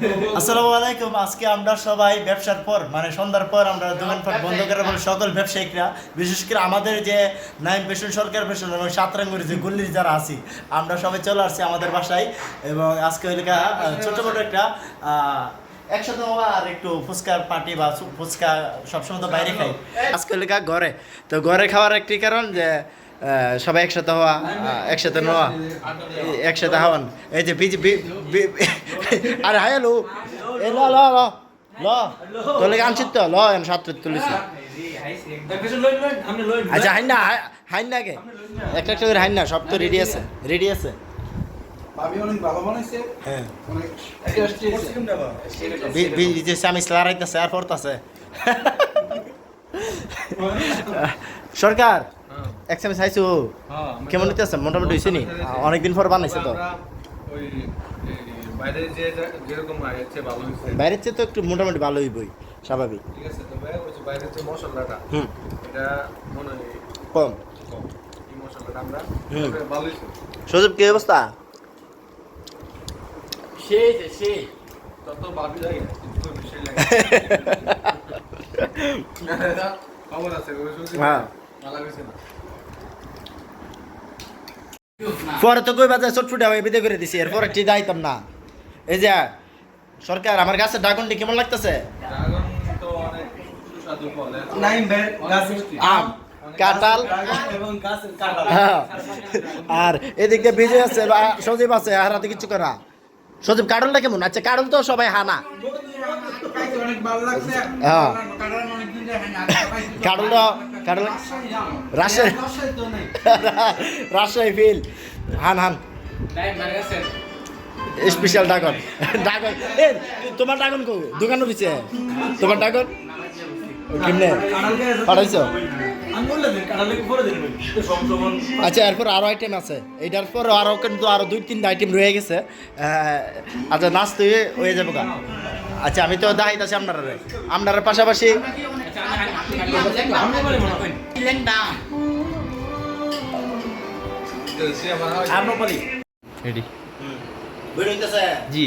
আসসালামু আলাইকুম। আজকে আমরা সবাই ব্যবসার পর মানে সন্ধ্যার পর আমরা দোকানপাট বন্ধ করার পর সকল ব্যবসায়িকরা বিশেষ করে আমাদের যে নাইম পেশন সরকার পেশন এবং সাতরাঙ্গুর যে গুল্লির যারা আছি আমরা সবাই চলে আসছি আমাদের বাসায় এবং আজকে হইলেকা ছোট মোটো একটা আহ, একসাথে আর একটু ফুচকার পার্টি বা ফুচকা সবসময় তো বাইরে খাই। আজকে হইলেকা ঘরে। তো ঘরে খাওয়ার একটি কারণ যে সবাই একসাথে হওয়া একসাথে নেওয়া একসাথে হওয়ান। এই যে বিজি বি- বি- আরে হাই লো এ ল ল ল ল। তোলে আনছিস তো ল এন সাত তুলেছি। আচ্ছা হাইন না হাইন না কে একটা একটা করে হাইন না সব তো রেডি আছে রেডি আছে। বানাইছে। হ্যাঁ। আমি স্লারাইতেছে আর পড়তাছে। সরকার। এক্সামে চাইছো? কেমন হইতেছে? মোটামুটি হয়েছে নি? অনেকদিন পর বানাইছে তো। ওই বাইরে যে যেরকম আছে ভালো হয়েছে বাইরের চেয়ে তো একটু মোটামুটি ভালো বই স্বাভাবিক। ঠিক আছে তবে ওই যে বাইরের যে মশলাটা হুম। এটা মনে হয় কম। কম। এই মশলাটা আমরা সজীব কি অবস্থা? তত ভাবি লাগে কিন্তু বেশি লাগে। খবর আছে ওই সুযোগ হ্যাঁ। ভালো হয়েছে না? পরে তো কই বাজার চটফুটে আমি বিদে করে দিছি এরপর একটি যাইতাম না। এই যে সরকার আমার কাছে ড্রাগনটি কেমন লাগতেছে? গাছ আম কাঁঠাল। হ্যাঁ। আর এদিক দিয়ে বিজয় আছে সজীব আছে আর হাতে কিছু করা সজীব কাঁঠালটা কেমন? আচ্ছা কাঁঠাল তো সবাই হানা খাইতে অনেক ভালো লাগছে। হ্যাঁ। কাঁঠালটা কাঁঠাল রাজশাহী রাজশাহী তো নেই। রাজশাহী ফিল। হান হান। Special dragon. ড্রাগন। এ তোমার ড্রাগন কো দোকানের পিছে তোমার ড্রাগন? কেমনে? পাঠাইছো? আচ্ছা এরপর আরও আইটেম আছে। এইটার পর আরও কিন্তু আরও দুই তিনটা আইটেম রয়ে গেছে। আচ্ছা নাচতে হয়ে যাব গা। আচ্ছা আমি তো দেখাইতেছি আপনারা আপনার পাশাপাশি রেডি বেরোইতেছে জি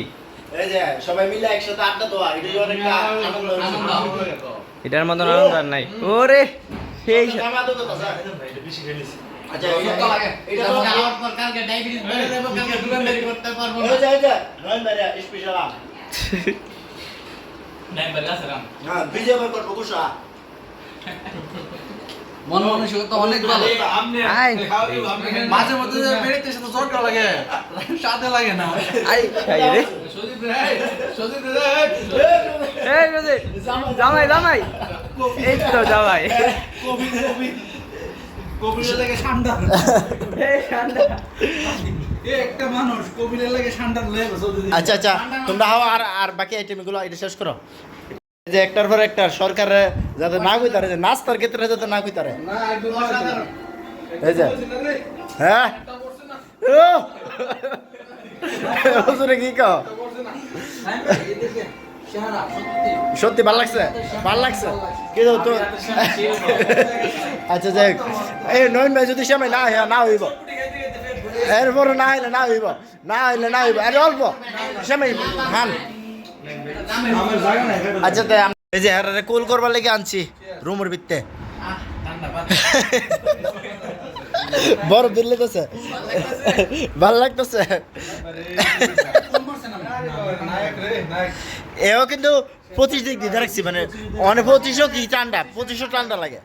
এই যে সবাই মিলে একসাথে আড্ডা দেওয়া এটাই অনেকটা আনন্দ এটার মতন আনন্দ আর নাই ওরে সেই সা- আমার তো কথা, স্যার। আচ্ছা এটা এটা তো এই যে এই যে নয়ন ভাইরা স্পেশাল আম হ্যাঁ বিজয় করব কুসা মন মানসিকতা অনেক ভালো। মাঝে মধ্যে সাথে দরকার লাগে। সাথে লাগে না। আই খাই রে। জামাই জামাই। এই তো জামাই। আচ্ছা আচ্ছা তোমরা হাও আর আর বাকি আইটেমগুলো এটা শেষ করো। যে একটার পর একটা সরকারে যাতে না কইতারে যে নাস্তার ক্ষেত্রে যাতে না কইতারে। এই যে। হ্যাঁ? কি কও? সত্যি ভালো লাগছে? ভালো লাগছে? কিন্তু তো আচ্ছা যাই। এই নয়ন ভাই যদি সময় না হয় না হইব। এরপরে না হইলে না হইব। না হইলে না হইব। আরে অল্প। সময় হান। আচ্ছা তাই এই যে হারারে কুল করবার লেগে আনছি রুমের ভিতরে। বড় দিল্লি তো ভালো লাগতেছে। এও কিন্তু পঁচিশ ডিগ্রি রাখছি মানে অনেক পঁচিশও কি ঠান্ডা? পঁচিশও ঠান্ডা লাগে।